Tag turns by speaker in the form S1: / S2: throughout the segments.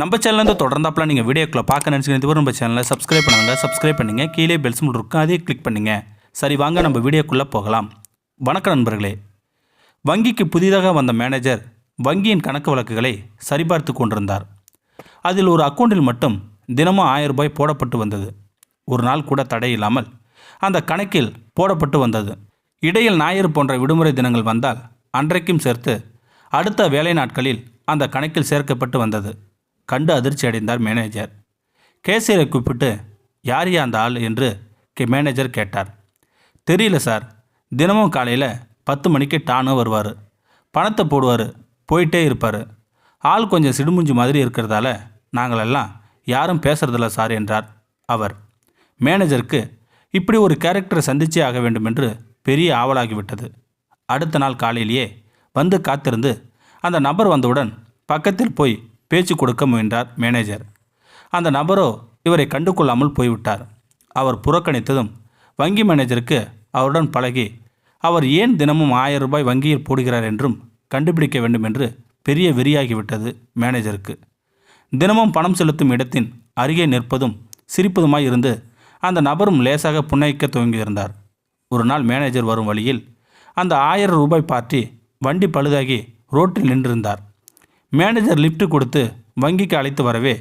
S1: நம்ம சேனல்லேருந்து தொடர்ந்தாப்பில் நீங்கள் வீடியோக்குள்ள பார்க்க நினச்சிக்கிறது நம்ம சேனலை சப்ஸ்கிரைப் பண்ணுங்க. சப்ஸ்கிரைப் பண்ணுங்க. கீழே பெல்ஸ் சிம்பிள் இருக்கும். அதையும் கிளிக் பண்ணுங்க. சரி வாங்க நம்ம வீடியோக்குள்ளே போகலாம். வணக்கம் நண்பர்களே. வங்கிக்கு புதிதாக வந்த மேனேஜர் வங்கியின் கணக்கு வழக்குகளை சரிபார்த்து கொண்டிருந்தார். அதில் ஒரு அக்கௌண்ட்டில் மட்டும் தினமும் ஆயிரம் ரூபாய் போடப்பட்டு வந்தது. ஒரு நாள் கூட தடை இல்லாமல் அந்த கணக்கில் போடப்பட்டு வந்தது. இடையில் ஞாயிறு போன்ற விடுமுறை தினங்கள் வந்தால் அன்றைக்கும் சேர்த்து அடுத்த வேலை நாட்களில் அந்த கணக்கில் சேர்க்கப்பட்டு வந்தது. கண்டு அதிர்ச்சி அடைந்தார் மேனேஜர் கேசியரை கூப்பிட்டு யார் யா அந்த ஆள்? என்று கே மேனேஜர் கேட்டார். தெரியல சார் தினமும் காலையில் பத்து மணிக்கு டானு வருவார். பணத்தை போடுவார். போயிட்டே இருப்பார். ஆள் கொஞ்சம் சிடுமுஞ்சு மாதிரி இருக்கிறதால நாங்களெல்லாம் யாரும் பேசுறதில்ல சார் என்றார் அவர். மேனேஜருக்கு இப்படி ஒரு கேரக்டரை சந்திச்சே ஆக வேண்டும் என்று பெரிய ஆவலாகிவிட்டது. அடுத்த நாள் காலையிலேயே வந்து காத்திருந்து அந்த நபர் வந்தவுடன் பக்கத்தில் போய் பேச்சு கொடுக்க முயன்றார் மேனேஜர் அந்த நபரோ இவரை கண்டுகொள்ளாமல் போய்விட்டார். அவர் புறக்கணித்ததும் வங்கி மேனேஜருக்கு அவருடன் பழகி அவர் ஏன் தினமும் ஆயிரம் ரூபாய் வங்கியில் போடுகிறார் என்றும் கண்டுபிடிக்க வேண்டும் என்று பெரிய வெறியாகிவிட்டது மேனேஜருக்கு தினமும் பணம் செலுத்தும் இடத்தின் அருகே நிற்பதும் சிரிப்பதுமாய் இருந்து அந்த நபரும் லேசாக புன்னகிக்க துவங்கியிருந்தார். ஒரு நாள் மேனேஜர் வரும் வழியில் அந்த ஆயிரம் ரூபாய் பார்ட்டி வண்டி பழுதாகி ரோட்டில் நின்றிருந்தார். மேனேஜர் லிஃப்ட் கொடுத்து வங்கிக்கு அழைத்து வரவே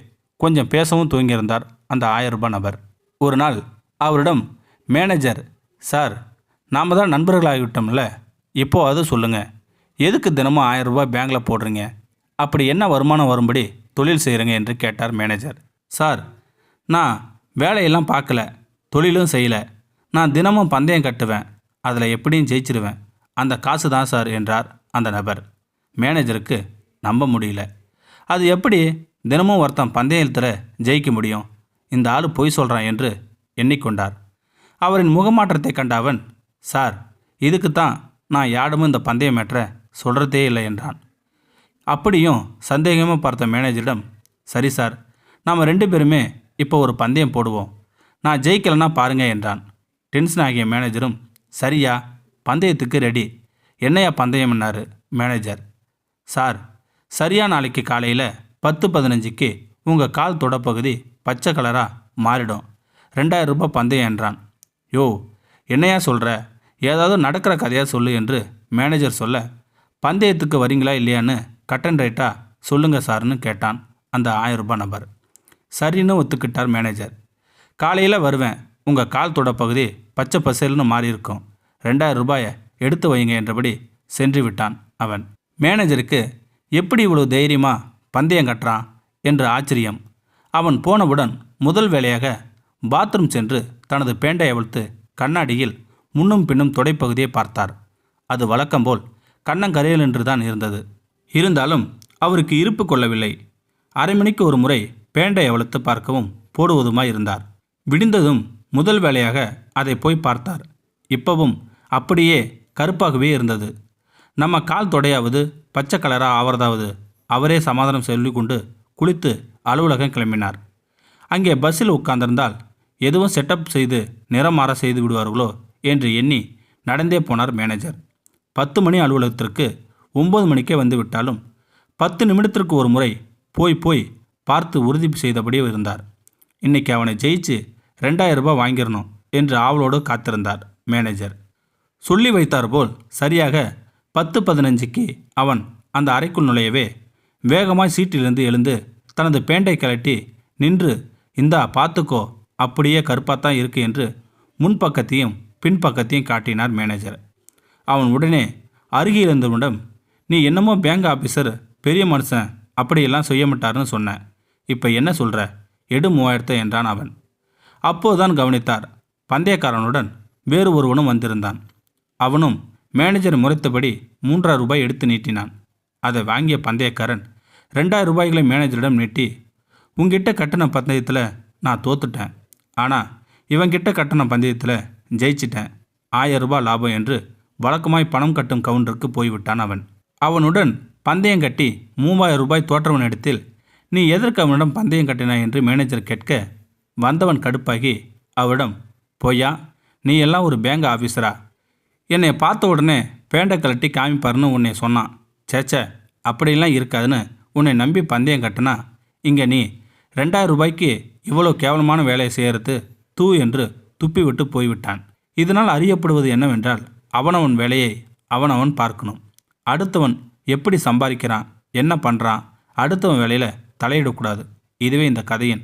S1: கொஞ்சம் பேசவும் தூங்கியிருந்தார் அந்த ஆயிரம் ரூபாய் நபர். ஒரு நாள் அவரிடம் மேனேஜர் சார் நாம் தான் நண்பர்களாகிவிட்டோம்ல இப்போ அது சொல்லுங்கள் எதுக்கு தினமும் ஆயிரம் ரூபாய் பேங்கில் போடுறீங்க? அப்படி என்ன வருமானம் வரும்படி தொழில் செய்கிறீங்க என்று கேட்டார் மேனேஜர். சார் நான் வேலையெல்லாம் பார்க்கல தொழிலும் செய்யலை. நான் தினமும் பந்தயம் கட்டுவேன் அதில் எப்படியும் ஜெயிச்சிருவேன். அந்த காசு தான் சார் என்றார் அந்த நபர். மேனேஜருக்கு நம்ப முடியல. அது எப்படி தினமும் ஒருத்தன் பந்தயத்தில் ஜெயிக்க முடியும்? இந்த ஆள் பொய் சொல்கிறான் என்று எண்ணிக்கொண்டார். அவரின் முகமாற்றத்தை கண்ட அவன் சார் இதுக்கு தான் நான் யாருமே இந்த பந்தயம் ஏற்ற சொல்கிறதே இல்லை என்றான். அப்படியும் சந்தேகமாக பார்த்த மேனேஜரிடம் சரி சார் நாம் ரெண்டு பேருமே இப்போ ஒரு பந்தயம் போடுவோம். நான் ஜெயிக்கலைன்னா பாருங்க என்றான். டென்ஷன் ஆகிய மேனேஜரும் சரியா பந்தயத்துக்கு ரெடி. என்னையா பந்தயம்னாரு மேனேஜர். சார் சரியா நாளைக்கு காலையில் பத்து பதினஞ்சுக்கு உங்கள் கால் தொடப்பகுதி பச்சை கலராக மாறிடும். ரெண்டாயிரம் ரூபாய் பந்தயம் என்றான். யோ என்னையா சொல்கிற ஏதாவது நடக்கிற கதையாக சொல்லு என்று மேனேஜர் சொல்ல பந்தயத்துக்கு வரீங்களா இல்லையான்னு கட்டன் ரைட்டாக சொல்லுங்கள் சார்னு கேட்டான் அந்த ஆயிரம் ரூபாய் நபர். சரின்னு ஒத்துக்கிட்டார் மேனேஜர் காலையில் வருவேன். உங்கள் கால் தொட பகுதி பச்சை பசேல்னு மாறியிருக்கும். ரெண்டாயிரம் ரூபாயை எடுத்து வைங்க என்றபடி சென்று விட்டான் அவன். மேனேஜருக்கு எப்படி இவ்வளவு தைரியமா பந்தயம் கட்டுறான்? என்று ஆச்சரியம். அவன் போனவுடன் முதல் வேலையாக பாத்ரூம் சென்று தனது பேண்டை அவிழ்த்து கண்ணாடியில் முன்னும் பின்னும் தொடைப்பகுதியை பார்த்தார். அது வழக்கம்போல் கண்ணங்கரையில் என்று தான் இருந்தது. இருந்தாலும் அவருக்கு இருப்பு கொள்ளவில்லை. அரை மணிக்கு ஒரு முறை பேண்டை அவிழ்த்து பார்க்கவும் போடுவதுமாய் இருந்தார். விடிந்ததும் முதல் வேலையாக அதை போய் பார்த்தார். இப்பவும் அப்படியே கருப்பாகவே இருந்தது. நம்ம கால் தொடையாவது பச்சை கலராக ஆவறதாவது அவரே சமாதானம் சொல்லி கொண்டு குளித்து அலுவலகம் கிளம்பினார். அங்கே பஸ்ஸில் உட்கார்ந்திருந்தால் எதுவும் செட்டப் செய்து நிறம் மாற செய்து விடுவார்களோ என்று எண்ணி நடந்தே போனார் மேனேஜர் பத்து மணி அலுவலகத்திற்கு ஒம்பது மணிக்கே வந்து விட்டாலும் பத்து நிமிடத்திற்கு ஒரு முறை போய் போய் பார்த்து உறுதி செய்தபடியே இருந்தார். இன்னைக்கு அவனை ஜெயிச்சு ரெண்டாயிரம் ரூபாய் வாங்கிடணும் என்று ஆவலோடு காத்திருந்தார் மேனேஜர் சொல்லி வைத்தார் போல் சரியாக பத்து பதினஞ்சுக்கு அவன் அந்த அறைக்குள் நுழையவே வேகமாய் சீட்டிலிருந்து எழுந்து தனது பேண்டை கழட்டி நின்று இந்தா பார்த்துக்கோ அப்படியே கருப்பாத்தான் இருக்கு என்று முன்பக்கத்தையும் பின்பக்கத்தையும் காட்டினார் மேனேஜர். அவன் உடனே அருகில் இருந்தவனிடம் நீ என்னமோ பேங்க் ஆஃபீஸர் பெரிய மனுஷன் அப்படியெல்லாம் செய்ய மாட்டார்னு சொன்னேன் இப்போ என்ன சொல்கிற எடு மூவாயிரத்தை என்றான் அவன். அப்போதுதான் கவனித்தார் பந்தயக்காரனுடன் வேறு ஒருவனும் வந்திருந்தான். அவனும் மேனேஜர் முறைத்தபடி மூன்றாயிரம் ரூபாய் எடுத்து நீட்டினான். அதை வாங்கிய பந்தயக்காரன் ரெண்டாயிரம் ரூபாய்களை மேனேஜரிடம் நீட்டி உங்ககிட்ட கட்டண பந்தயத்தில் நான் தோத்துட்டேன். ஆனால் இவங்கிட்ட கட்டண பந்தயத்தில் ஜெயிச்சிட்டேன். ஆயிரம் ரூபாய் லாபம் என்று வழக்கமாய் பணம் கட்டும் கவுண்டருக்கு போய்விட்டான் அவன். அவனுடன் பந்தயம் கட்டி மூவாயிரம் ரூபாய் தோற்றவனிடத்தில் நீ எதற்கு அவனிடம் பந்தயம் கட்டினாய்? என்று மேனேஜர் கேட்க வந்தவன் கடுப்பாகி அவரிடம் பொய்யா நீ எல்லாம் ஒரு பேங்க் ஆஃபீஸரா என்னை பார்த்த உடனே பேண்டை கழட்டி காமிப்பாருன்னு உன்னை சொன்னான். சேச்சே அப்படிலாம் இருக்காதுன்னு உன்னை நம்பி பந்தயம் கட்டினா இங்கே நீ ரெண்டாயிரம் ரூபாய்க்கு இவ்வளோ கேவலமான வேலையை செய்கிறது தூ என்று துப்பிவிட்டு போய்விட்டான். இதனால் அறியப்படுவது என்னவென்றால் அவனவன் வேலையை அவனவன் பார்க்கணும். அடுத்தவன் எப்படி சம்பாதிக்கிறான் என்ன பண்ணுறான் அடுத்தவன் வேலையில் தலையிடக்கூடாது. இதுவே இந்த கதையின்